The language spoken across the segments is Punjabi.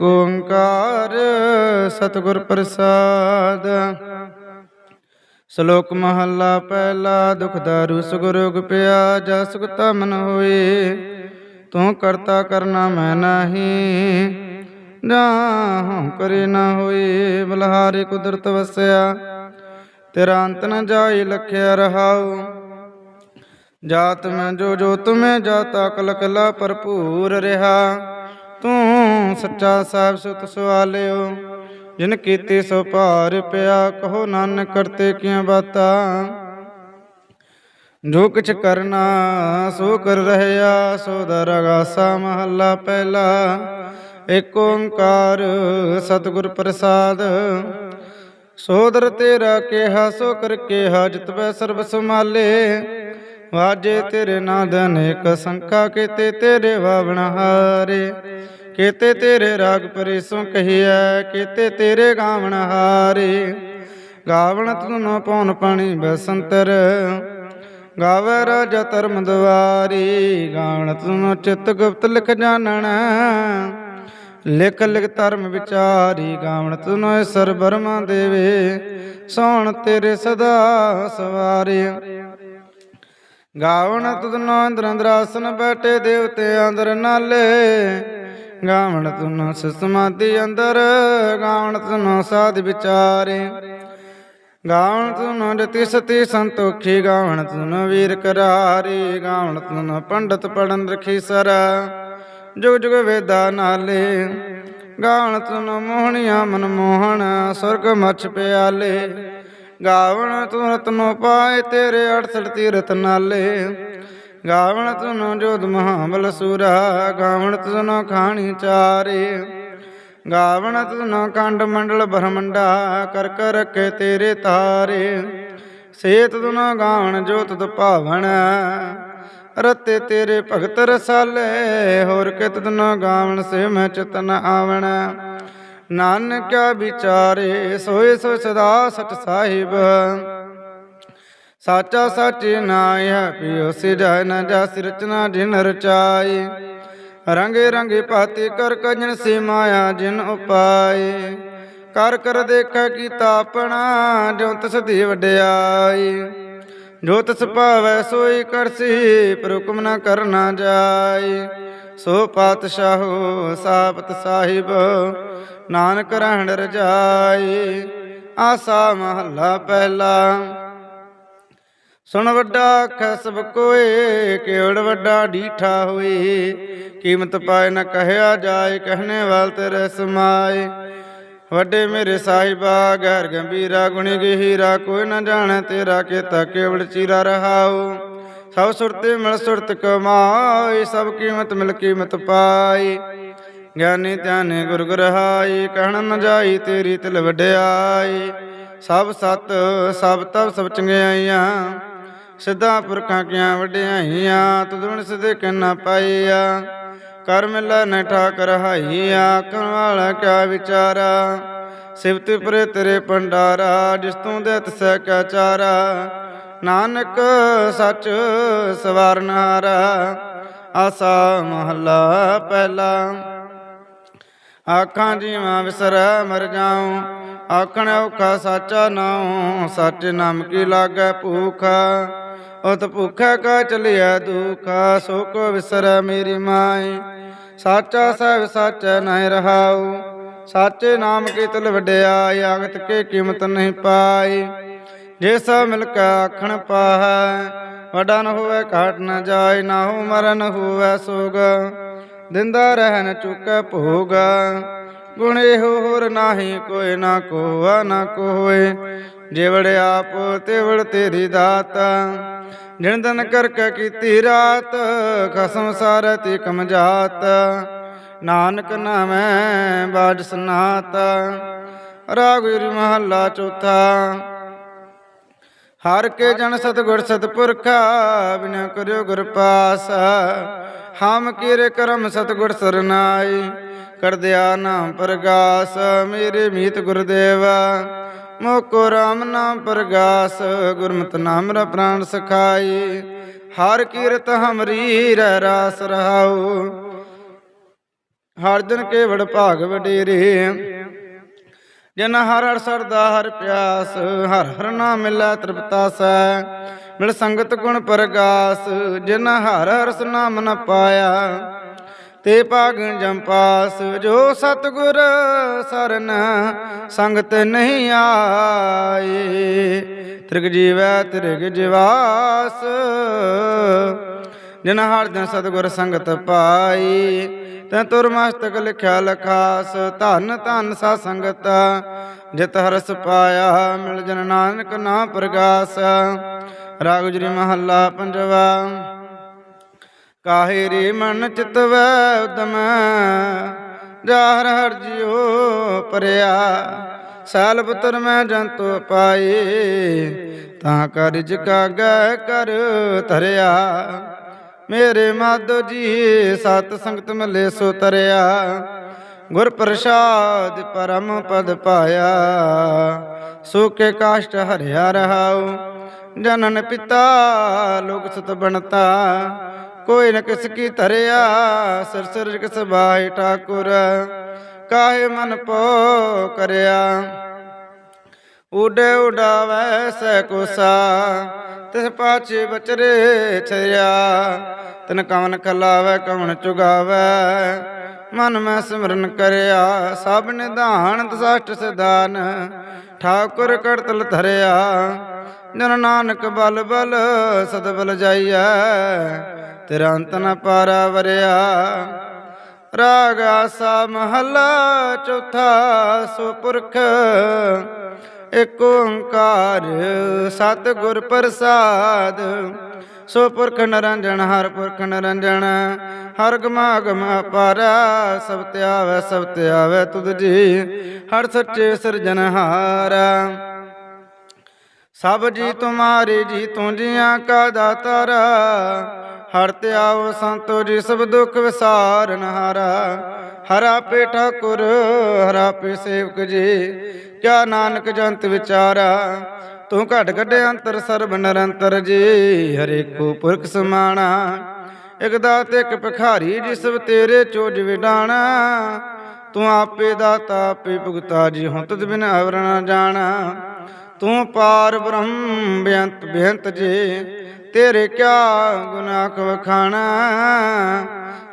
ਏਕ ਓੰਕਾਰ ਸਤਿਗੁਰ ਪ੍ਰਸਾਦ। ਸ਼ਲੋਕ ਮਹੱਲਾ ਪਹਿਲਾ, ਦੁਖ ਦਾਰੂ ਸੁਗਰੁਗ ਪਿਆ ਜਾ ਸੁਖਤਾ ਮਨ ਹੋਏ। ਤੂੰ ਕਰਤਾ ਕਰਨਾ ਮੈਂ ਨਾਹੀ ਜਾਹੂੰ ਕਰੇ ਨਾ ਹੋਏ। ਬਲਹਾਰੇ ਕੁਦਰਤ ਵਸਿਆ, ਤੇਰਾ ਅੰਤ ਨ ਜਾਈ ਲਖਿਆ ਰਹਾਉ। ਜਾਤ ਮੈਂ ਜੋ ਜੋ ਤੁਮੇ ਜਾਤਾ ਕਲ ਕਲਾ ਭਰਪੂਰ ਰਹਾ। ਤੂੰ ਸੱਚਾ ਸਾਹਿਬ ਸੁਤ ਸਵਾਲਿਓ, ਜਿਨ ਕੀਤੀ ਸੋ ਭਾਰ ਪਿਆ, ਕਹੋ ਨਾਨਕ ਕਰਤੇ ਕੀਆਂ ਬਾਤਾਂ। ਜੋ ਕਿਛ ਕਰਨਾ, ਸੋ ਕਰ ਰਹਿਆ, ਸੋ ਦਰਗਾਸਾ ਮਹੱਲਾ ਪਹਿਲਾ। ਏਕ ਓੰਕਾਰ ਸਤਿਗੁਰ ਪ੍ਰਸਾਦ ਸੋਦਰ ਤੇਰਾ ਕਿਹਾ, ਸੋ ਕਰ ਕਿਹਾ ਜਿਤਵੈ ਸਰਬ ਸਮਾਲੇ ਵਾਜੇ ਤੇਰੇ ਨਾਦ ਅਨੇਕ ਸੰਕਾ, ਕੀਤੇ ਤੇਰੇ ਵਾਵਣ ਹਾਰੇ। ਕੀਤੇ ਤੇਰੇ ਰਾਗ ਪਰੇਸੋਂ ਕਹੀਐ, ਕੀਤੇ ਤੇਰੇ ਗਾਵਣ ਹਾਰੇ। ਗਾਵਣ ਤੂੰ ਪਉਨ ਪਾਣੀ ਬਸੰਤਰ, ਗਾਵੇ ਰਾਜਾ ਧਰਮ ਦਵਾਰੀ। ਗਾਵਣ ਤੂੰ ਚਿਤ ਗੁਪਤ ਲਿਖ ਜਾਣਨ, ਲਿਖ ਲਿਖ ਧਰਮ ਵਿਚਾਰੀ। ਗਾਵਣ ਤੂੰ ਸਰ ਬਰਮਾ ਦੇਵੇ, ਸੋਣ ਤੇਰੇ ਸਦਾ ਸਵਾਰੇ। ਗਾਵਣ ਤੁਧਨੋ ਇੰਦਰ ਅੰਦਰਾਸਨ ਬੈਠੇ ਦੇਵਤੇ ਅੰਦਰ ਨਾਲੇ। ਗਾਵਣ ਤੁਨੋ ਸਮਾਧੀ ਅੰਦਰ, ਗਾਵਣ ਤੁਨੋ ਸਾਧ ਵਿਚਾਰੇ। ਗਾਵਣ ਤੁਨੋ ਜਤੀ ਸਤੀ ਸੰਤੋਖੀ, ਗਾਵਣ ਤੁਨੋ ਵੀਰ ਕਰਾਰੀ। ਗਾਵਣ ਤੁਨੋ ਪੰਡਤ ਪੜਨ ਰਖੀ ਸਰ, ਜੁਗ ਜੁਗ ਵੇਦਾ ਨਾਲੇ। ਗਾਵਣ ਤੁਨੋ ਮੋਹਣੀਆਂ ਮਨ ਮੋਹਣ ਸੁਰਗ ਮਛ ਪਿਆਲੇ। ਗਾਵਣ ਤੂੰ ਰਤਨੋ ਪਾਏ ਤੇਰੇ 68 ਤੀਰਥ ਨਾਲੇ। ਗਾਵਣ ਤੂੰ ਜੋਧ ਮਹਾਬਲ ਸੂਰਾ, ਗਾਵਣ ਤੂੰ ਖਾਣੀ ਚਾਰੇ। ਗਾਵਣ ਤੂੰ ਕੰਡ ਮੰਡਲ ਬ੍ਰਹਮੰਡਾ, ਕਰ ਕਰ ਰਖੇ ਤੇਰੇ ਤਾਰੇ। ਸੇਤ ਤੂੰ ਗਾਵਣ ਜੋਤ ਤ ਭਾਵਨ ਰਤੇ ਤੇਰੇ ਭਗਤ ਰਸਾਲੇ। ਹੋਰ ਕਿਤ ਤੂੰ ਗਾਵਣ ਸੇ ਮੈਂ ਚਤਨ ਆਵਣ। ਨਾਨਕ ਵਿਚਾਰੇ, ਸੋਏ ਸੋ ਸਦਾ ਸਚ ਸਾਹਿਬ। ਸਾਚਾ ਸਾਚੇ ਨਾਇ ਹੈ, ਪਿਓ ਨ ਜਾਸ ਰਚਨਾ ਜਿਨ ਰਚਾਈ। ਰੰਗੇ ਰੰਗੇ ਭਾਤੀ ਕਰ ਕਜਨ ਸੇ ਮਾਇਆ ਜਿਨ ਉਪਾਏ ਕਰ ਕਰ ਦੇਖਾ ਕੀਤਾ ਆਪਣਾ ਜੋ ਤਿਸ ਦੀ ਵਡਿਆਈ। ਜੋ ਤਿਸ ਭਾਵੈ ਸੋਈ ਕਰਸੀ, ਪਰ ਹੁਕਮ ਨ ਕਰਨਾ ਜਾਈ। ਸੋ ਪਾਤਸ਼ਾਹੋ ਸਾਬਤ ਸਾਹਿਬ, ਨਾਨਕ ਰਹਿਣ ਰਜਾਈ, ਆਸਾ ਮਹੱਲਾ ਪਹਿਲਾ। ਸੁਣ ਵੱਡਾ ਆਖੈ, ਸਭ ਕੋਏ ਕੇਵੜ ਵੱਡਾ ਡੀਠਾ ਹੋਏ ਕੀਮਤ ਪਾਏ ਨਾ ਕਹਿਆ ਜਾਏ, ਕਹਿਣੇ ਵਾਲ ਤੇਰੇ ਸਮਾਏ। ਵੱਡੇ ਮੇਰੇ ਸਾਹਿਬਾ ਗੈਰ ਗੰਭੀਰਾ, ਗੁਣੀ ਗਹੀਰਾ, ਕੋਈ ਨਾ ਜਾਣੈ ਤੇਰਾ, ਕੀਤਾ ਕੇਵੜ ਚੀਰਾ ਰਹਾਉ। ਸਭ ਸੁਰਤੇ ਮਿਲ ਸੁਰਤ ਕਮਾਈ, ਸਭ ਕੀਮਤ ਮਿਲ ਕੀਮਤ ਪਾਈ। ਗਿਆਨੀ ਧਿਆਨੇ ਗੁਰ ਗੁਰਹਾਈ, ਕਹਿਣ ਨ ਜਾਈ ਤੇਰੀ ਤਿਲ ਵਡਿਆਈ। ਸਭ ਸਤ, ਸਭ ਤਬ ਸਭ ਚੰਗਿਆਈਆਂ ਸਿੱਧਾ ਪੁਰਖਾਂ ਕੀਆਂ ਵਡਿਆਈਆਂ ਤੁਧੁਣ ਸਿਧੇ ਕਿਨਾ ਪਾਈਆ। ਕਰ ਮਿਲੈ ਨ ਠਾਕ ਰਹਾਈਆ ਆਖਣ ਵਾਲਾ ਕਿਆ ਵਿਚਾਰਾ। ਸਿਵਤ ਪਰੇ ਤੇਰੇ ਪੰਡਾਰਾ ਜਿਸ ਤੂੰ ਦੇ ਤਸੈ ਕਾ ਚਾਰਾ। ਨਾਨਕ ਸੱਚ ਸਵਾਰਨਾਰਾ ਆਸਾ ਮਹੱਲਾ ਪਹਿਲਾ। ਆਖਾਂ ਜੀਵਾਂ ਵਿਸਰੈ ਮਰ ਜਾਉ, ਆਖਣ ਔਖਾ ਸਾਚਾ ਨਾਉ, ਸੱਚ ਨਾਮ ਕੀ ਲਾਗੈ ਭੂਖ। ਉਤ ਭੁਖੈ ਕਾ ਚਲਿਆ ਦੁਖ ਸੋ ਕੋ ਵਿਸਰੈ ਮੇਰੀ ਮਾਈ। ਸਾਚਾ ਸਹਿਬ ਸਾਚੈ ਨਹੀਂ ਰਹਾਉ, ਸਾਚੇ ਨਾਮ ਕੀ ਤਿਲ ਵਡਿਆਈ ਆਗਤ ਕੇ ਕੀਮਤ ਨਹੀਂ ਪਾਈ। ਜੇ ਸਭ ਮਿਲ ਕੇ ਆਖਣ ਪਾਹੈ, ਵਡਾ ਨ ਹੋਵੇ, ਘਾਟ ਨ ਜਾਏ ਨਾ ਹੋ ਮਰਨ ਹੋਵੇ ਸੋਗ। ਦਿੰਦਾ ਰਹਿਣ ਨ ਚੁੱਕੈ ਭੋਗ। ਗੁਣ ਇਹੋ ਹੋਰ ਨਾਹੀ, ਕੋਈ ਨਾ ਕੋਆ ਨਾ ਕੋਏ। ਜਿਵੜ ਆਪ, ਤਿਵੜ ਤੇਰੀ ਦਾਤ। ਜਿਨ ਦਿਨ ਕਰਕੇ ਕੀਤੀ ਰਾਤ, ਖਸਮ ਸਾਰਤੀ ਕਮ ਜਾਤ ਨਾਨਕ ਨਾਮੈ ਬਾਜ ਸਨਾਤ। ਰਾਗੁਰ ਮਹੱਲਾ ਚੌਥਾ। ਹਰ ਕੇ ਜਨ ਸਤਗੁਰ ਸਤਪੁਰਖਾ ਬਿਨਾ ਕਰਿਓ ਗੁਰ ਪਾਸ। ਹਮ ਕੀਰੇ ਕਰਮ ਸਤਗੁਰ ਸਰਨਾਈ, ਕਰ ਦਿਆ ਨਾਮ ਪ੍ਰਗਾਸ। ਮੇਰੇ ਮੀਤ ਗੁਰਦੇਵਾ, ਮੋਕੋ ਰਾਮ ਨਾਮ ਪ੍ਰਗਾਸ। ਗੁਰਮਤਿ ਨਾਮ ਰ ਪ੍ਰਾਨ ਸਖਾਈ, ਹਰ ਕੀਰਤ ਹਮਰੀ ਰਹਿ ਰਾਸ ਰਹਾਉ। ਹਰ ਜਨ ਕੇਵੜ ਭਾਗ ਵਡੇਰੇ ਜਿਨ ਹਰ ਹਰ ਸਰਦਾ ਹਰ ਪਿਆਸ, ਹਰ ਹਰ ਨਾਮ ਮਿਲੈ ਤ੍ਰਿਪਤਾਸੈ। ਮਿਲ ਸੰਗਤ ਗੁਣ ਪਰਗਾਸ, ਜਿਨ ਹਰ ਹਰ ਨਾਮ ਨ ਪਾਇਆ। ਤੇ ਭਾਗ ਜੰਪਾਸ ਜੋ ਸਤਗੁਰ ਸਰਨ ਸੰਗਤ ਨਹੀਂ ਆਏ। ਤ੍ਰਿਗ ਜੀਵੈ, ਤ੍ਰਿਗ ਜਵਾਸ, ਜਿਨ ਹਰ ਦਿਨ ਸਤਗੁਰ ਸੰਗਤ ਪਾਈ ਤੈ ਤੁਰ ਮਸਤਕ ਲਿਖਿਆ ਲਖਾਸ, ਧਨ ਧਨ ਸਾ ਸੰਗਤ, ਜਿਤ ਹਰਸ ਪਾਇਆ ਮਿਲ ਜਨ ਨਾਨਕ ਨਾਮ ਪ੍ਰਗਾਸ। ਰਾਗ ਗੁਜਰੀ ਮਹੱਲਾ ਪੰਜਵਾ, ਕਾਹੇ ਰੇ ਮਨ ਚਿਤਵੈ ਉਦਮ, ਜਾਹਰ ਹਰ ਜਿਉ ਪਰਿਆ। ਸਾਲ ਪੁੱਤਰ ਮੈਂ ਜੰਤੂ ਪਾਏ ਤਾਂ ਕਰ ਜਗਾਗੈ ਕਰ ਧਰਿਆ। ਮੇਰੇ ਮਾਧੋ ਜੀ, ਸਤ ਸੰਗਤ ਮਿਲੇ ਸੋ ਤਰਿਆ ਗੁਰ ਪ੍ਰਸਾਦ ਪਰਮ ਪਦ ਪਾਇਆ। ਸੁਕੇ ਕਾਸ਼ਟ ਹਰਿਆ ਰਹਾਉ, ਜਨਨ ਪਿਤਾ ਲੋਕ ਸਤ ਬਣਤਾ। ਕੋਈ ਨ ਕਿਸ ਕੀ ਧਰਿਆ, ਸਿਰ ਸਿਰ ਕਿਸ ਬਾਈ ਠਾਕੁਰ, ਕਾਹੇ ਮਨ ਪੋ ਕਰਿਆ। ਉਡੇ ਉਡਾਵੈ ਸੈ ਕੋਸਾ ਤਿਸ ਪਾਛੇ ਬਚਰੇ ਛਰਿਆ। ਤਨ ਕਵਨ ਖਲਾਵੈ, ਕਵਨ ਚੁਗਾਵੈ। ਮਨ ਮੈਂ ਸਿਮਰਨ ਕਰਿਆ, ਸਭ ਨਿਧਾਨ ਦਸਾਸ਼ਟ ਸਿਧਾਨ। ਠਾਕੁਰ ਕਰਤਲ ਧਰਿਆ, ਜਨ ਨਾਨਕ ਬਲ ਬਲ ਸਦ ਬਲ ਜਾਈਐ। ਤੇਰਾ ਅੰਤ ਨ ਪਾਰਾ ਵਰਿਆ। ਰਾਗ ਆਸਾ ਮਹੱਲਾ ਚੌਥਾ ਸੁਪੁਰਖ। ਏਕ ਓੰਕਾਰ, ਸਤਿਗੁਰ ਪ੍ਰਸਾਦ। ਸੋ ਪੁਰਖ ਨਰੰਜਨ, ਹਰ ਪੁਰਖ ਨਰੰਜਨ, ਹਰ ਗਮਾ ਗਮਾ ਪਾਰਾ ਸਭ ਤੇ ਆਵੈ, ਸਭ ਤੇ ਆਵੈ ਤੁਧ ਜੀ, ਹਰ ਸੱਚੇ ਸਿਰਜਨਹਾਰਾ ਸਭ ਜੀ ਤੁਮਾਰੇ ਜੀ ਤੂੰ ਜੀਆਂ ਕਾ ਦਾਤਾਰਾ ਹਰ ਤੇ ਆਵ ਸੰਤੋ ਜੀ ਸਭ ਦੁੱਖ ਵਿਸਾਰਨ ਹਾਰਾ। ਹਰਾ ਪੇ ਠਾਕੁਰ, ਹਰਾ ਪੇ ਸੇਵਕ ਜੀ, ਕਿਆ ਨਾਨਕ ਜੰਤ ਵਿਚਾਰਾ। ਤੂੰ ਘਟ ਕੱਢੇ ਅੰਤਰ ਸਰਬ ਨਿਰੰਤਰ ਜੀ, ਹਰੇ ਕੋ ਪੁਰਖ ਸਮਾਣਾ। ਇਕ ਦਾਤ ਇਕ ਭਿਖਾਰੀ ਜਿਸ ਤੇਰੇ ਚੋਜ ਵਿਡਾਣਾ। ਤੂੰ ਆਪੇ ਦਾਤਾ, ਆਪੇ ਭੁਗਤਾ ਜੀ, ਹੁਣ ਤਦ ਬਿਨ ਅਵਰ ਨ ਜਾਣਾ। ਤੂੰ ਪਾਰ ਬ੍ਰਹਮ ਬੇਅੰਤ ਬੇਅੰਤ ਜੀ, ਤੇਰੇ ਕਿਆ ਗੁਨਾਹ ਵਖਾਣਾ?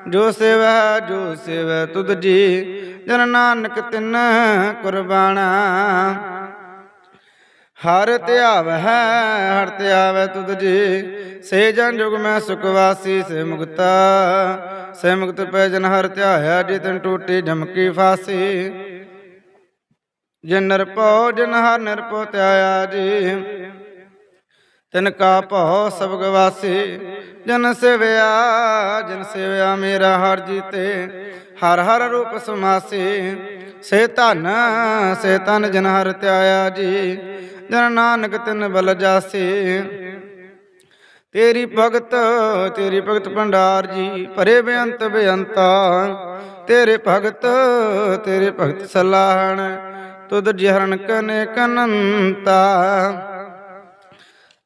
ਜੋ ਸੇਵੈ ਜੋ ਸੇਵੈ ਤੁਧ ਜੀ, ਜਨ ਨਾਨਕ ਤਿਨ ਕੁਰਬਾਨਾ ਹਰ ਧਿਆਵੈ ਹਰ ਧਿਆਵੈ ਤੁਧ ਜੀ, ਸੇ ਜਨ ਜੁਗ ਮੈਂ ਸੁਖ ਵਾਸੀ, ਸੇ ਮੁਕਤਾ। ਸੇ ਮੁਕਤ ਪੈ ਜਨ ਹਰ ਧਿਆਇਆ ਜਿਤਨ ਟੂਟੀ ਜਮਕੀ ਫਾਸੀ। ਜਿਨ ਨਿਰਭਉ ਜਿਨ ਹਰ ਨਿਰਭਉ ਧਿਆਇਆ ਜੀ। ਤਿਨ ਕਾ ਭਉ ਸਭ ਗਵਾਸੀ, ਜਨ ਸਿਵਿਆ ਜਨ ਸਿਵਿਆ ਮੇਰਾ ਹਰ ਜੀਤੇ। ਹਰ ਹਰ ਰੂਪ ਸਮਾਸੀ, ਸੇ ਧਨ, ਸੇ ਤਨ ਜਨ ਹਰ ਧਿਆਇਆ ਜੀ। ਜਨ ਨਾਨਕ ਤਿਨ ਬਲ ਜਾਸੀ। ਤੇਰੀ ਭਗਤ ਤੇਰੀ ਭਗਤ ਭੰਡਾਰ ਜੀ ਭਰੇ ਬੇਅੰਤ ਬੇਅੰਤਾ। ਤੇਰੇ ਭਗਤ ਤੇਰੇ ਭਗਤ ਸਲਾਹਣ ਤੁਧ ਜਹਰਨ ਕਨੇ ਕਨੰਤਾ।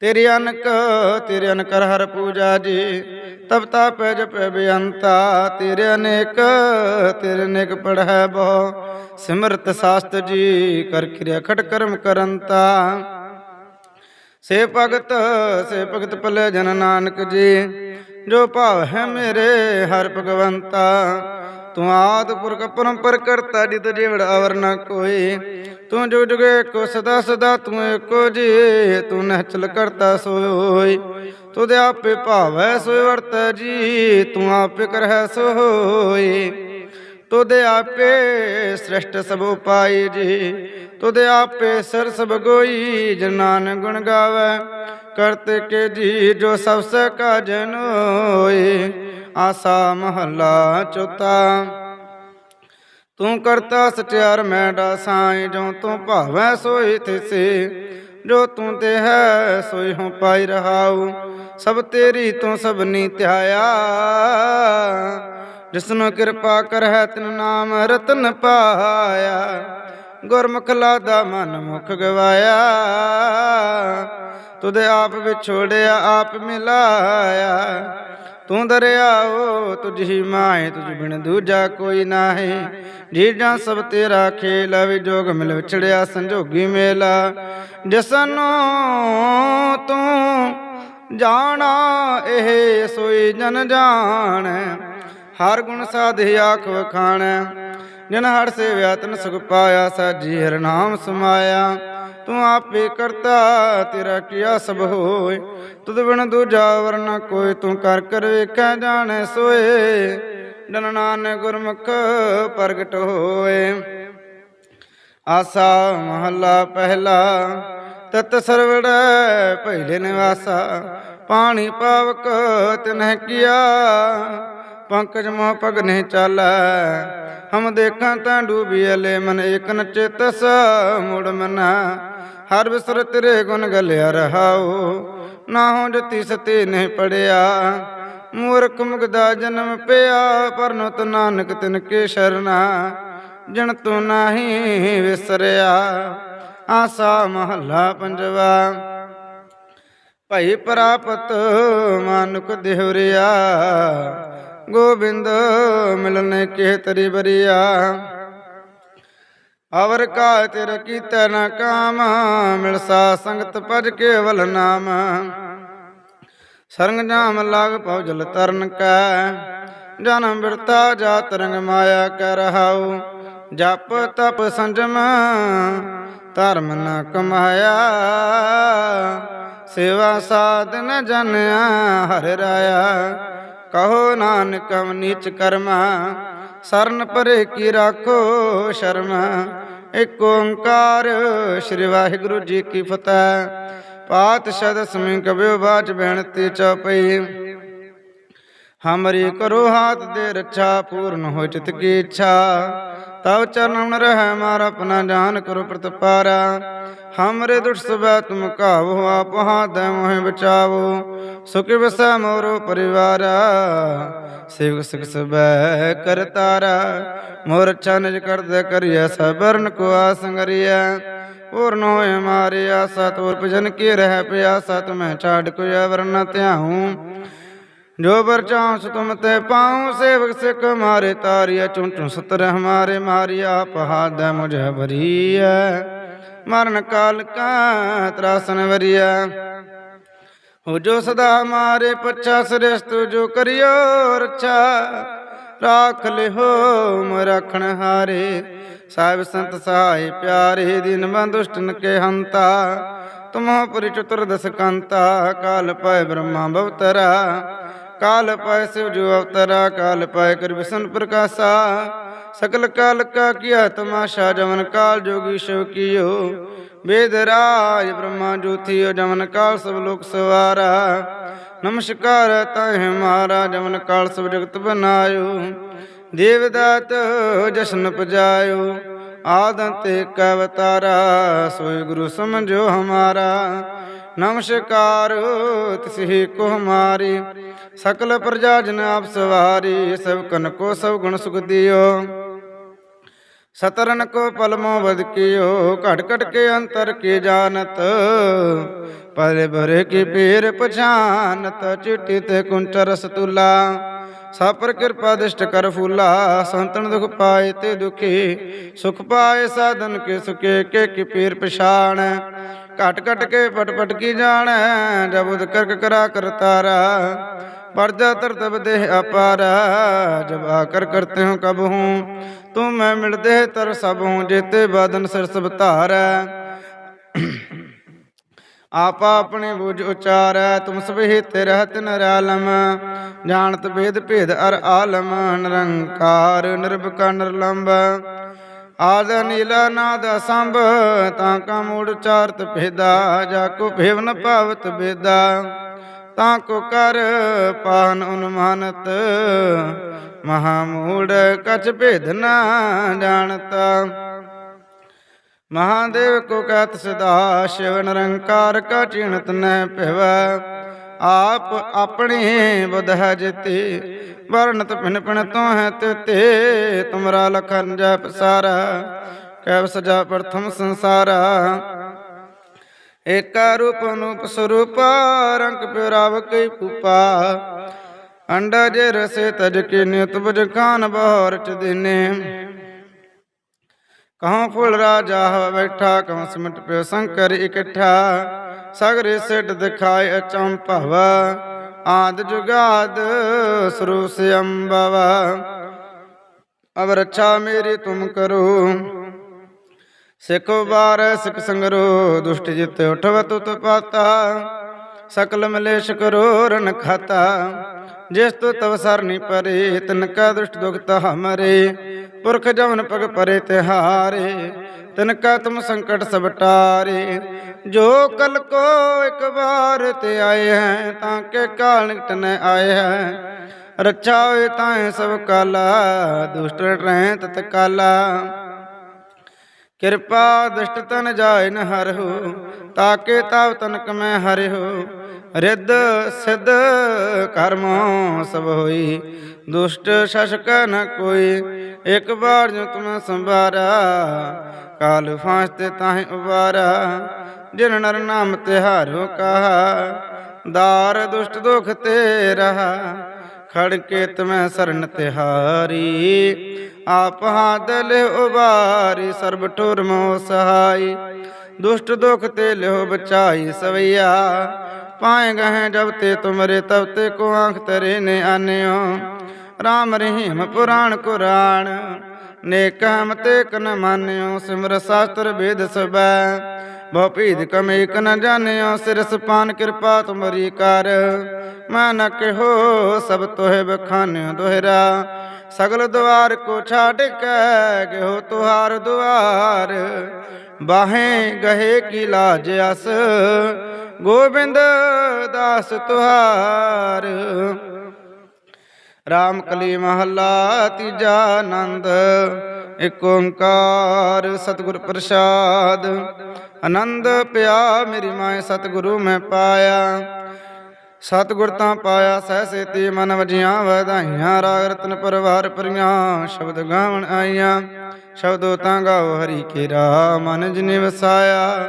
ਤੇਰੀ ਅਨਕ, ਤੇਰੇ ਅਨਕਰ ਹਰ ਪੂਜਾ ਜੀ, ਤਬ ਤਾਪ ਜਪੈ ਬੇਅੰਤਾ। ਤੇਰੇ ਅਨੇਕ ਤੇਰੇ ਅਨੇਕ ਪੜ੍ਹੈ ਬਹੁ। ਸਿਮਰਤ ਸਾਸਤ ਜੀ, ਕਰ ਕਿਰਿਆ ਖਟ ਕਰਮ ਕਰੰਤਾ। ਸੇ ਭਗਤ ਸੇ ਭਗਤ ਭਲੇ ਜਨ ਨਾਨਕ ਜੀ, ਜੋ ਭਾਵ ਹੈ ਮੇਰੇ ਹਰ ਭਗਵੰਤਾ। ਤੂੰ ਆਦ ਪੁਰਖ ਪਰੰਪਰ ਕਰਤਾ ਜਿਤ ਜੀਵੜ ਅਵਰ ਨ ਕੋਈ। ਤੂੰ ਜੁਗ ਜੁਗ ਏਕੋ ਸਦਾ ਸਦਾ ਤੂੰ ਏਕੋ ਜੀ। ਤੂੰ ਨਚਲ ਕਰਤਾ ਸੋਈ ਤੁਧ ਆਪੇ ਭਾਵੈ ਸੋਇ ਵਰਤੈ ਜੀ। ਤੂੰ ਆਪੇ ਕਰਹਿ ਸੋਈ। ਤੁਧ ਆਪੇ ਸ੍ਰਿਸ਼ਟ ਸਭ ਉਪਾਈ ਜੀ। ਤੁਧ ਆਪੇ ਸਰ ਸਭ ਗੋਈ। ਜਨਾਨ ਗੁਣ ਗਾਵੇ। ਕਰਤੇ ਕੇ ਜੀ ਜੋ ਸਭ ਸੇ ਕਾਜਨ ਹੋਏ ਆਸਾ ਮਹੱਲਾ ਚੌਥਾ। ਤੂੰ ਕਰਤਾ ਸਚਿਆਰ ਮੈਡਾ ਸਾਈ ਜੋ ਤੂੰ ਭਾਵੈ ਸੋਈ ਤਿਸੇ ਜੋ ਤੂੰ ਤੇ ਹੈ, ਸੋਈ ਹਉ ਪਾਈ ਰਹਾਉ। ਸਭ ਤੇਰੀ ਤੂੰ ਸਭਨੀ ਧਿਆਇਆ। ਜਿਸਨੂੰ ਕਿਰਪਾ ਕਰਹਿ, ਤਿਨ ਨਾਮ ਰਤਨ ਪਾਇਆ। ਗੁਰਮੁਖ ਲਾਦਾ ਮਨ ਮੁਖ ਗਵਾਇਆ। ਤੁਧ ਆਪ ਵਿਛੋੜਿਆ, ਆਪ ਮਿਲਾਇਆ। ਤੂੰ ਦਰਿਆਓ, ਤੁਝ ਹੀ ਮਾਏ, ਤੁਝ ਬਿਨ ਦੂਜਾ ਕੋਈ ਨਾਹੀ। ਜੀਜਾਂ ਸਭ ਤੇਰਾ ਖੇਲ ਵੀ ਜੋਗ ਮਿਲ ਵਿਛੜਿਆ, ਸੰਜੋਗੀ ਮੇਲਾ। ਜਿਸਨੂੰ ਤੂੰ ਜਾਣਾ, ਇਹ ਸੋਈ ਜਨ ਜਾਣ। ਹਰ ਗੁਣ ਸਾਧੇ ਆਖ ਵਖਾਣ। ਜਨ ਹਰ ਸੇਵਿਆ, ਤਨ ਸੁਖ ਪਾਇਆ, ਸਾਜੀ ਹਰ ਨਾਮ ਸਮਾਇਆ। ਤੂੰ ਆਪੇ ਕਰਤਾ, ਤੇਰਾ ਕੀਆ ਸਭ ਹੋਏ? ਤੁਧ ਬਿਨ ਦੂਜਾ ਵਰਨ ਕੋਈ ਤੂੰ ਕਰ ਕਰ ਵੇਖੈ ਜਾਣੈ ਸੋਏ। ਜਨ ਨਾਨਕ ਗੁਰਮੁਖ ਪ੍ਰਗਟ ਹੋਏ। ਆਸਾ ਮਹੱਲਾ ਪਹਿਲਾ, ਤਤ ਸਰਵੜ ਪਹਿਲੇ ਨਿਵਾਸਾ। ਪਾਣੀ ਪਾਵਕ ਤਿਨਹਿ ਕੀਆ ਪੰਕਜ ਮੋਹ ਪਗ ਨਹੀਂ ਚਾਲੈ। ਹਮ ਦੇਖਾਂ ਤਾਂ ਡੂਬੀ ਅਲੇ ਮਨ ਏਕ ਚੇਤਸ ਮੁੜ ਮਨਾ। ਹਰ ਵਿਸਰ ਤੇਰੇ ਗੁਣ ਗਲਿਆ ਰਹਾਓ ਨਾ ਹੋ ਜਤੀ ਸਤੀ ਨਹੀਂ ਪੜਿਆ। ਮੂਰਖ ਮੁਗਦਾ ਜਨਮ ਪਿਆ ਪਰਨੁਤ ਨਾਨਕ ਤਿਨ ਕੇ ਸ਼ਰਨਾ। ਜਣ ਤੂੰ ਨਾਹੀ ਵਿਸਰਿਆ, ਆਸਾ ਮਹੱਲਾ ਪੰਜਵਾ। ਭਈ ਪ੍ਰਾਪਤ ਮਾਨੁਕ ਦੇਹੁਰਿਆ ਗੋਬਿੰਦ ਮਿਲਨੇ ਕੇ ਤਰੀ ਬਰੀਆ। ਅਵਰ ਕਾ ਤੇਰ ਕੀਤੈ ਨ ਕਾਮ ਮਿਲਸਾ ਸੰਗਤ ਭਜ ਕੇਵਲ ਨਾਮ। ਸਰੰਗ ਜਾਮ ਲਾਗ ਪਉ ਜਲ ਤਰਨ ਕੈ, ਜਨਮ ਬਿਰਤਾ ਜਾ ਤਰੰਗ ਮਾਇਆ ਕਰ ਰਹਾਉ। ਜਪ ਤਪ ਸੰਜਮ, ਧਰਮ ਨ ਕਮਾਇਆ। ਸੇਵਾ ਸਾਧਨ ਨ ਜਨਿਆ ਹਰਿ ਰਾਇਆ। ਕਹੋ ਨਾਨਕ ਨੀਚ ਕਰਮ, ਸਰਨ ਪਰੇ ਕੀ ਰਾਖੋ ਸ਼ਰਮ। ਏਕ ਓੰਕਾਰ ਸ੍ਰੀ ਵਾਹਿਗੁਰੂ ਜੀ ਕੀ ਫਤਿਹ। ਪਾਤਸ਼ਾਹ ਦਸਮੀ ਕਬਿਓ ਬਾਚ ਬੇਨਤੀ ਚਉਪਈ ਹਮਰੀ ਕਰੋ ਹਾਥ ਦੇ ਰੱਛਾ, ਪੂਰਨ ਹੋ ਚਿਤ ਕੀ ਇੱਛਾ। ਤਵ ਚਰਨ ਰਹਿ ਮਾਰ ਆਪਣਾ ਜਾਨ ਕਰੋ ਪ੍ਰਤਪਾਰਾ। ਹਮਰੇ ਦੁਖ ਸਬੈ ਤੁਮ ਕਾਵੋ ਆਪ ਹਾਥ ਮੋਹਿ ਬਚਾਵੋ। ਸੁਖ ਵਸੈ ਮੋਰੋ ਪਰਿਵਾਰਾ। ਸਿਵ ਸਿਖ ਸਬੈ ਕਰਤਾਰਾ ਮੋਰ ਚਨਜ ਕਰਦ ਕਰਿਆ ਸਬਰਨ ਕੋ ਆਸੰਗਰਿਆ ਪੂਰਨ ਹੋਏ ਮਾਰੇ ਆਸਾ ਭਜਨ ਕੀ ਰਹਿ ਪਿਆਸਾ ਤੁਮੈ ਛਾੜ ਕੋ ਅਵਰ ਨ ਧਿਆਉ। ਜੋ ਬਰਚਾਉ ਸੁ ਤੁਮ ਤੇ ਪਾਉ, ਸੇਵਕ ਸਿਖ ਮਾਰੇ ਤਾਰਿਆ ਚੁੰ ਸਤਰ ਹਮਾਰੇ ਮਾਰਿਆ ਪਹਾਦ ਮੁਝੇ ਭਰੀਐ ਮਰਨ ਕਾਲ ਕਾ ਤਰਾਸਨ ਵਰਿਆ ਹੋ ਜੋ ਸਦਾ ਮਾਰੇ ਪੱਛਾ ਸ੍ਰੇਸ਼ਟ, ਜੋ ਕਰਿਓ ਰੱਛਾ। ਰਾਖ ਲਿਓ ਮ ਰਖਣ ਹਾਰੇ। ਸਾਹਿਬ ਸੰਤ ਸਹਾਈ ਪਿਆਰੇ, ਦਿਨ ਬੰਦੁਸ਼ਟਨ ਕੇ ਹੰਤਾ। ਤੁਮੋ ਪੁਰੀ ਚਤੁਰਦਸ ਕੰਤਾ ਕਾਲ ਪੈ ਬ੍ਰਹਮਾ ਬਵਤਰਾ। ਕਾਲ ਪਾਇ ਸਿਵ ਜੋ ਅਵਤਾਰਾ, ਕਾਲ ਪਾਇ ਕਰ ਵਿਸ਼ਨ ਪ੍ਰਕਾਸ਼ਾ। ਸਕਲ ਕਾਲ ਕਾ ਕੀਆ ਤਮਾਸ਼ਾ ਜਮਨ ਕਾਲ ਜੋਗੀ ਸ਼ਿਵ ਕੀਓ। ਵੇਦ ਰਾਜ ਬ੍ਰਹਮਾ ਜੋਤੀਓ ਜਮਨ ਕਾਲ ਸਭ ਲੋਕ ਸਵਾਰਾ। ਨਮਸਕਾਰ ਤਹਿ ਮਾਰਾ ਜਮਨ ਕਾਲ ਸਭ ਜਗਤ ਬਨਾਇਓ। ਦੇਵਦਾਤ ਜਸ਼ਨ ਪਜਾਇਓ। ਆਦੰਤੇ ਕੈ ਅਵਤਾਰਾ, ਸੋਈ ਗੁਰੂ ਸਮਝੋ ਹਮਾਰਾ। ਨਮਸਕਾਰ ਤਿਸਹੀ ਕੋ ਹਮਾਰੀ। ਸਕਲ ਪ੍ਰਜਾ ਜਨ ਆਪ ਸਵਾਰੀ, ਸਭ ਕਨ ਕੋ ਸਭ ਗੁਣ ਸੁਖ ਦਿਓ। ਸਤਰਨ ਕੋ ਪਲਮੋ ਬਦ ਘਟ ਘਟ ਕੇ ਅੰਤਰ ਕੀ ਜਾਣਤ। ਪਰੇ ਭਰੇ ਕੀ ਪੀਰ ਪਛਾਨਤ, ਚਿੱਟੀ ਤੇ ਕੁੰਚ ਰਸ ਤੁਲਾ ਸਾਪਰ ਕਿਰਪਾ ਦਿਸ਼ਟ ਕਰ ਫੂਲਾ, ਸੰਤਨ ਦੁਖ ਪਾਏ ਤੇ ਦੁਖੀ। ਸੁਖ ਪਾਏ ਸਾਧਨ ਕੇ ਸੁਕੇ, ਕੇ ਕੀ ਪੀਰ ਪਛਾਣ। ਘਟ ਘਟ ਕੇ ਪਟ ਪਟ ਕੀ ਜਾਣ, ਜਬ ਉਦ ਕਰਕ ਕਰਾ ਕਰਤਾਰਾ ਪਰਜਾ ਤਰਤਬ ਦੇਹ ਅਪਾਰਾ, ਜਬ ਆਕਰ ਕਰਤੇ ਹੋ ਕਬ ਹੂੰ ਤੂੰ ਮੈਂ ਮਿਲਦੇ ਤਰ ਸਭ ਹੂੰ ਜੇਤੇ ਬਾਦਨ ਸਿਰ ਸਭ ਧਾਰੈ। ਆਪਾ ਆਪਣੇ ਬੁਝ ਉਚਾਰੈ, ਤੁਮ ਸਭੇ ਤੇ ਰਹਤ ਨਰਾਲਮ ਜਾਣਤ ਭੇਦ ਭੇਦ ਅਰ ਆਲਮ, ਨਿਰੰਕਾਰ ਨਿਰਭਕ ਨਿਰਲੰਬ। ਆਦ ਨੀਲਾ ਨਾਦ ਸੰਭ ਤਾਂ ਕਾ ਮੂੜ ਚਾਰਤ ਭੇਦਾ, ਜਾ ਕੋ ਭੇਵ ਨ ਪਾਵਤ ਤਾਂ ਕੋ ਕਰ ਪਾਨ ਉਨਮਾਨਤ, ਮਹਾ ਮੂੜ ਕਛ ਭੇਦ ਨਾ ਜਾਣਤਾ। ਮਹਾਦੇਵ ਕੋ ਕਹਿਤ ਸਦਾ ਸ਼ਿਵ ਨਿਰੰਕਾਰ ਕਾ ਚਿਣਤ ਨਹਿ ਭਿਵੈ। ਆਪ ਆਪਣੇ ਬਧੈ ਜਿਤੇ, ਵਰਣਤ ਪਿਨ ਪਿਨ ਤੋ ਹੈ ਤਿਤੇ। ਤੁਮਰਾ ਲਖਨ ਜੈ ਪਸਾਰਾ ਕੈਵ ਸਜਾ ਪ੍ਰਥਮ ਸੰਸਾਰਾ। ਏਕਾ ਰੂਪ ਅਨੂਪ ਸਰੂਪ, ਰੰਗ ਪਿਰਾਵ ਕਈ ਪੂਪਾ ਅੰਡਾ ਜੇ ਰਸੇ ਤਜ ਕੇ ਨਿਤ ਬਜ ਖਾਨ ਬਹਰ ਚ ਦਿਨੇ। ਕਹਾਂ ਫੁੱਲ ਰਾਜਾ ਹਵਾ ਬੈਠਾ ਕਹਾਂ ਸਿਮਟ ਪਿਓ ਸ਼ੰਕਰ ਇਕੱਠਾ। ਸਗਰੇ ਸਿੱਟ ਦਿਖਾਏ ਅਚੰਭਵ ਆਦ ਜੁਗਾਦ ਸਰੂਸ ਅੰਬਵ। ਅਬ ਰੱਛਾ ਮੇਰੀ ਤੁਮ ਕਰੋ। ਸਿੱਖ ਬਾਰ ਸਿੱਖ ਸੰਗਰੋ ਦੁਸ਼ਟ ਜਿਤ ਉਠਵ ਤੁਤ ਪਾਤਾ। ਸਕਲ ਮਲੇਸ਼ ਕਰੋ ਰਨ ਖਾਤਾ ਜਿਸ ਤੋ ਤਵ ਸਰਨੀ ਪਰੇ, ਤਨ ਕਾ ਦੁਸ਼ਟ ਦੁਖਤ ਹਮਰੇ ਪੁਰਖ ਜਮਨ ਪਗ ਪਰੇ ਤਿਹਾਰੇ, ਤਨ ਕਾ ਤੁਮ ਸੰਕਟ ਸਭ ਟਾਰੇ। ਜੋ ਕਲ ਕੋ ਇੱਕ ਵਾਰ ਤੇ ਆਏ ਹੈ, ਤਾਂ ਕੇ ਕਾਲ ਨਿਕਟ ਨ ਆਏ ਹੈ। ਰੱਛਾ ਹੋਏ ਤਾਂ ਸਭ ਕਾਲਾ, ਦੁਸ਼ਟ ਰਹਿ ਤਤ ਕਾਲਾ। ਕਿਰਪਾ ਦੁਸ਼ਟ ਤਨ ਜਾਇ ਨ ਹਰਹੁ, ਤਾਕੇ ਤਵ ਤਨਕ ਮੈਂ ਹਰਿਹੁ। ਰਿੱਧ ਸਿੱਧ ਕਰਮੋ ਸਭ ਹੋਈ, ਦੁਸ਼ਟ ਸ਼ਸ਼ਕ ਨ ਕੋਈ, ਇੱਕ ਬਾਰ ਜੋ ਤੁਮ ਸੰਭਾਰਾ। ਕਾਲ ਫਾਂਸ ਤੇ ਤਾਹੇ ਉਬਾਰਾ, ਜਿਨ ਨਰ ਨਾਮ ਤਿਹਾਰੋ ਕਹਾ। ਦਾਰ ਦੁਸ਼ਟ ਦੁਖ ਤੇ ਰਹਾ ਖੜ ਕੇ ਤਮੈ ਸਰਨ ਤਿਹਾਰੀ ਆਪ ਹਾਥ ਲੈ ਉਬਾਰੀ, ਸਰਬ ਠੁਰ ਮੋ ਸਹਾਈ। ਦੁਸ਼ਟ ਦੁਖ ਤੇ ਲਿਓ ਬਚਾਈ ਸਵਈਆ, ਪਾਏ ਗਹਿ ਜਬ ਤੇ ਤੁਮਰੇ, ਤਬ ਤੇ ਕੋ ਆਂਖ ਤਰੇ ਨੇ ਆਨਿਓ। ਰਾਮ ਰਹੀਮ ਪੁਰਾਣ ਕੁਰਾਨ, ਨੇਕ ਹਮ ਤੇ ਕਨ ਮਾਨਿਓ, ਸਿਮਰ ਸਾਸਤਰ ਵੇਦ ਸਬੈ। ਬਹੁ ਭੀਦ ਕਮੇਕ ਨ ਜਾਣਿਓ, ਸਿਰਸ ਪਾਨ ਕਿਰਪਾ ਤੁਮਰੀ ਕਰ। ਮੈਂ ਨ ਕਿਹੋ ਸਭ ਤੋਹਿ ਬਖਾਨਿਓ ਦੋਹਰਾ। ਸਗਲ ਦੁਆਰ ਕੋ ਛਾੜ ਕੇ ਗਿਓ ਤੁਹਾਰ ਦੁਆਰ। ਬਾਹੇ ਗਹੇ ਕੀ ਲਾਜ ਅਸ। ਗੋਬਿੰਦ ਦਾਸ ਤੁਹਾਰ। ਰਾਮ ਕਲੀ ਮਹੱਲਾ ਤੀਜਾ ਆਨੰਦ। ਏਕ ਓੰਕਾਰ ਸਤਿਗੁਰ ਪ੍ਰਸਾਦ। ਆਨੰਦ ਪਿਆ ਮੇਰੀ ਮਾਏ ਸਤਿਗੁਰੂ ਮੈਂ ਪਾਇਆ। ਸਤਿਗੁਰ ਤਾਂ ਪਾਇਆ, ਸਹਿ ਸੇਤੀ ਮਨ ਵਜੀਆਂ ਵਧਾਈਆਂ। ਰਾਗ ਰਤਨ ਪਰਵਾਰ ਪਰੀਆਂ ਸ਼ਬਦ ਗਾਵਣ ਆਈਆਂ। ਸ਼ਬਦੋ ਤਾਂ ਗਾਓ ਹਰੀ ਕੇਰਾ, ਮਨ ਜਿਨੇ ਵਸਾਇਆ।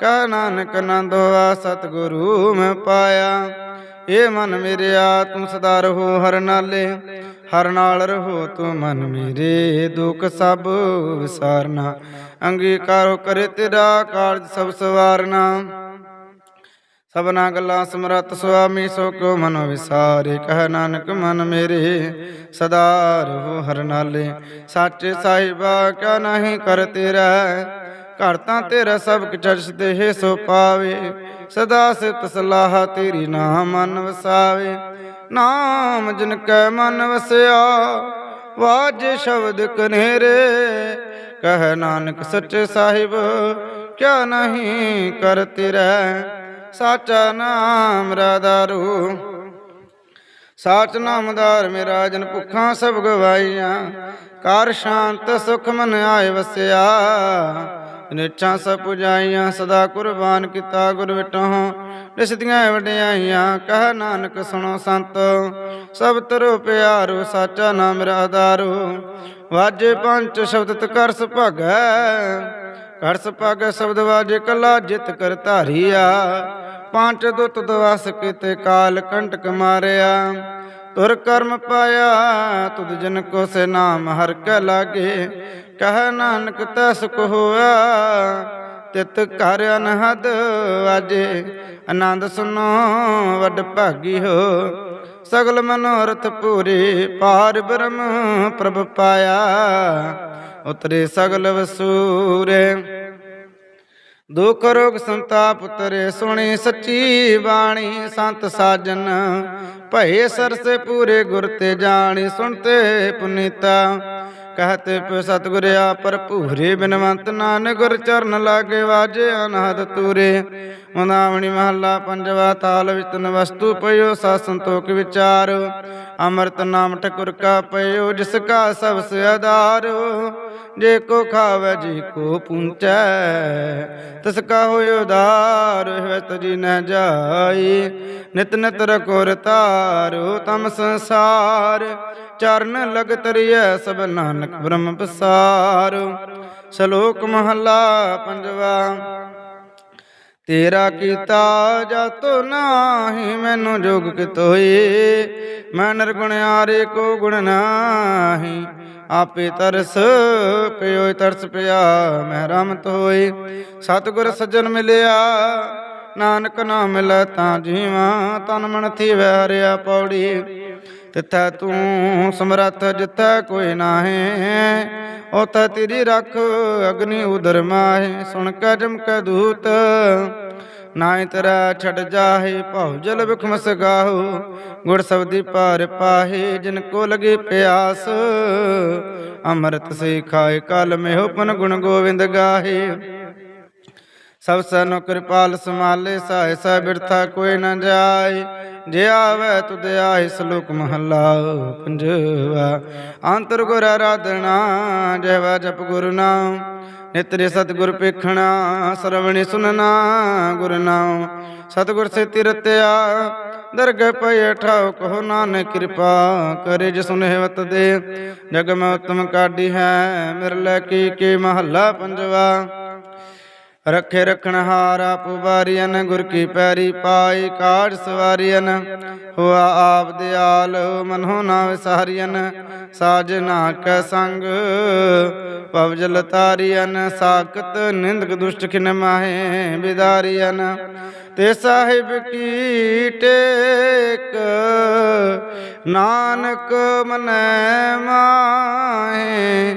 ਕਹ ਨਾਨਕ ਆਨੰਦ ਹੋਆ, ਸਤਿਗੁਰੂ ਮੈਂ ਪਾਇਆ। ਏ ਮਨ ਮੇਰਿਆ ਤੂੰ ਸਦਾ ਰਹੋ ਹਰ ਨਾਲੇ। ਹਰ ਨਾਲ ਰਹੋ ਤੂੰ ਮਨ ਮੇਰੇ, ਦੁੱਖ ਸਭ ਵਿਸਾਰਨਾ। ਅੰਗੀਕਾਰੋ ਕਰੇ ਤੇਰਾ ਕਾਰਜ ਸਭ ਸਵਾਰਨਾ। ਸਭਨਾ ਗੱਲਾਂ ਸਮਰਤ ਸੁਆਮੀ ਸੋ ਕੋ ਮਨ ਵਿਸਾਰੇ, ਕਹਿ ਨਾਨਕ ਮਨ ਮੇਰੇ, ਸਦਾ ਰਹੋ ਹਰ ਨਾਲੇ। ਸੱਚ ਸਾਹਿਬਾ ਕਿਆ ਨਹੀਂ ਕਰ ਤੇਰਾ, ਘਰ ਤਾਂ ਤੇਰਾ ਸਭ ਕੁ ਚਰਚ ਤੇ ਸੋ ਪਾਵੇ। ਸਦਾ ਸਿਤ ਸਲਾਹ ਤੇਰੀ ਨਾਮ ਮਨ ਵਸਾਵੇ। ਨਾਮ ਜਿਨ ਕੈ ਮਨ ਵਸਿਆ, ਵਾਜੇ ਸ਼ਬਦ ਕਨੇਰੇ। ਕਹਿ ਨਾਨਕ ਸੱਚੇ ਸਾਹਿਬ, ਕਿਆ ਨਹੀਂ ਕਰ ਤੇਰਾ ਸਾਚਾ ਨਾਮ ਰਾਦਾਰੂ ਸਾਚ ਨਾਮਦਾਰ ਮੇਰਾ ਜਨ ਭੁੱਖਾਂ ਸਭ ਗਵਾਈਆਂ। ਕਰ ਸ਼ਾਂਤ ਸੁਖ ਮਨ ਆਏ ਵਸਿਆ। ਨਿਚਾਂ ਸਭ ਪੁਜਾਈਆਂ, ਸਦਾ ਕੁਰਬਾਨ ਕੀਤਾ ਗੁਰ ਵਿਟਹੁ ਨਿਸਦੀਆਂ ਵਡਿਆਈਆਂ, ਕਹ ਨਾਨਕ ਸੁਣੋ ਸੰਤ। ਸਭ ਤਰੋ ਪਿਆਰੋ, ਸਾਚਾ ਨਾਮ ਮੇਰਾ ਆਧਾਰੋ ਵਾਜੇ ਪੰਚ ਸ਼ਬਦ ਤਕਰਸ ਭਾਗੈ, ਕਰਸ ਪਗ ਸ਼ਬਦ ਵਾਜੇ ਕਲਾ ਜਿਤ ਕਰ ਧਾਰੀਆ। ਪੰਜ ਦੁੱਤ ਦਵਸ ਕਿਤੇ ਕਾਲ ਕੰਟਕ ਮਾਰਿਆ। ਤੁਰ ਕਰਮ ਪਾਇਆ, ਤੁਧ ਜਨ ਕੋ ਸੇ ਨਾਮ ਹਰ ਕੈ ਲਾਗੇ। ਕਹ ਨਾਨਕ ਤੈ ਸੁਖ ਹੋਆ ਤਿਤ ਘਰ ਅਨਹਦ ਵਾਜੇ। ਆਨੰਦ ਸੁਨੋ, ਵੱਡ ਭਾਗੀ ਹੋ। ਸਗਲ ਮਨੋਰਥ ਪੂਰੇ ਪਾਰ ਬ੍ਰਹਮ ਪ੍ਰਭ ਪਾਇਆ। ਉਤਰੇ ਸਗਲ ਵਸੂਰੇ। ਦੁਖ ਰੋਗ ਸੰਤਾਪ ਉਤਰੇ ਸੁਣੀ ਸੱਚੀ ਬਾਣੀ ਸੰਤ ਸਾਜਨ। ਭਏ ਸਰਸੇ ਪੂਰੇ ਗੁਰ ਤੇ ਜਾਣੀ, ਸੁਣਤੇ ਪੁਨੀਤਾ। ਕਹਤੇ ਪਿ ਸਤਿਗੁਰਿਆ ਭੂਰੇ, ਬਿਨਵੰਤ ਨਾਨਕ ਗੁਰ ਚਰਨ ਲਾਗੇ ਵਾਜੇ ਅਨਹਦ ਤੂਰੇ। ਮੁੰਦਾਵਣੀ ਮਹੱਲਾ ਪੰਜਵਾ, ਤਾਲ ਵਿੱਚ ਵਸਤੂ ਪਇਓ ਸਾ ਸੰਤੋਖ ਵਿਚਾਰ। ਅੰਮ੍ਰਿਤ ਨਾਮ ਠਕੁਰ ਕਾ ਪਇਓ, ਜਿਸ ਕਾ ਸਭ ਸੇ ਆਧਾਰ। ਜੇ ਕੋ ਖਾਵੇ, ਜੀ ਕੋ ਪੁੰਚੈ ਤਿਸ ਕਾ ਹੋਇ ਉਦਾਰ ਹਵਤ ਜੀ ਨ ਜਾਈ। ਨਿਤ ਨਿਤ ਰਕੋ ਰਤਾਰੋ, ਤਮ ਸੰਸਾਰ। ਚਰਨ ਲਗ ਤਰੀਐ ਸਭ ਨਾਨਕ ਬ੍ਰਹਮ ਪਸਾਰ। ਸ਼ਲੋਕ ਮਹੱਲਾ ਪੰਜਵਾ, ਤੇਰਾ ਕੀਤਾ ਜਾਤੋ ਨਾਹੀ, ਮੈਨੂੰ ਜੋਗ ਕਿਤ ਹੋਈ ਮੈਂ ਨਿਰਗੁਣਿਆਰੇ ਕੋ ਗੁਣ ਨਾਹੀ, ਆਪੇ ਤਰਸ ਪਿਓ, ਤਰਸ ਪਿਆ ਮੈਂ ਰਮਤ ਹੋਈ ਸਤਿਗੁਰ ਸੱਜਣ ਮਿਲਿਆ, ਨਾਨਕ ਨਾਮ ਮਿਲੈ ਤਾਂ ਜੀਵਾਂ, ਤਨ ਮਨ ਥੀ ਵਹਿਰਿਆ ਪੌੜੀ। ਤਿੱਥੈ ਤੂੰ ਸਮਰੱਥ ਜਿੱਥੈ ਕੋਈ ਨਾਹੀ, ਉਥੈ ਤੇਰੀ ਰੱਖ ਅਗਨੀ ਉਦਰ ਮਾਹੇ, ਸੁਣ ਕੇ ਜਮਕੈ ਦੂਤ ਨਾਇ ਤੇਰਾ ਛੜ ਜਾਹੇ, ਭਉ ਜਲ ਬਿਖਮ ਸਗਾਹੋ ਗੁਰ ਸਬਦੀ ਪਾਰ ਪਾਹੇ, ਜਿਨ ਕੋ ਲਗੇ ਪਿਆਸ, ਅੰਮ੍ਰਿਤ ਸੇ ਖਾਏ ਕਲ ਮੇਹੁ ਪਨ ਗੁਣ ਗੋਵਿੰਦ ਗਾਹੇ। ਸਭ ਸਨੋ ਕਿਰਪਾਲ ਸਮਾਲੇ ਸਹਾਇ ਸਹਿ ਬਿਰਥਾ ਕੋਈ ਨ ਜਾਏ। ਜੇ ਆਵੇ ਤੁਧ ਆਏ ਸ਼ਲੋਕ ਮਹੱਲਾ ਪੰਜਵਾ। ਅੰਤਰ ਗੁਰ ਆਰਾਧਨਾ ਜੈ ਜਪ ਗੁਰ ਨਾਮ। ਨਿਤਰੇ ਸਤਿਗੁਰ ਪੇਖਣਾ ਸਰਵਣੀ ਸੁਨਣਾ ਗੁਰ ਨਾਮ। ਸਤਿਗੁਰ ਸੇ ਤਿਰਤਿਆ, ਦਰਗਹਿ ਪਈ ਠਾਉ, ਕਹੋ ਨਾਨਕ ਕਿਰਪਾ ਕਰੇ ਜਿ ਸੁਨਹਿਵਤ ਦੇ। ਜਗ ਮੈਂ ਉਤਮ ਕਾਢੀ ਹੈ ਮਿਰਲੇ ਕੀ ਕੀ ਮਹੱਲਾ ਪੰਜਵਾ। ਰਖੇ ਰਖਣ ਹਾਰਾ ਪੁਬਾਰੀਨ ਗੁਰ ਕੀ ਪੈਰੀ ਪਾਈ ਕਾੜ ਸਵਾਰੀਨ ਹੋਆ ਆਪ ਦਿਆਲ ਮਨੋ ਨਾ ਵਿਸਾਰੀਨ ਸਾਜਨਾ ਕੈ ਸੰਗ, ਪਵ ਜਲ ਤਾਰੀਨ ਸਾਖਤ ਨਿੰਦਕ ਦੁਸ਼ਟ ਖਿਨ ਮਾਹੇ ਬਿਦਾਰੀਨ ਤੇ ਸਾਹਿਬ ਕੀ ਟੇਕ, ਨਾਨਕ ਮਨੈ ਮਾਹੇ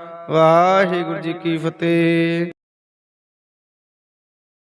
ਵਾਹਿਗੁਰੂ ਜੀ ਕੀ ਫਤਿਹ।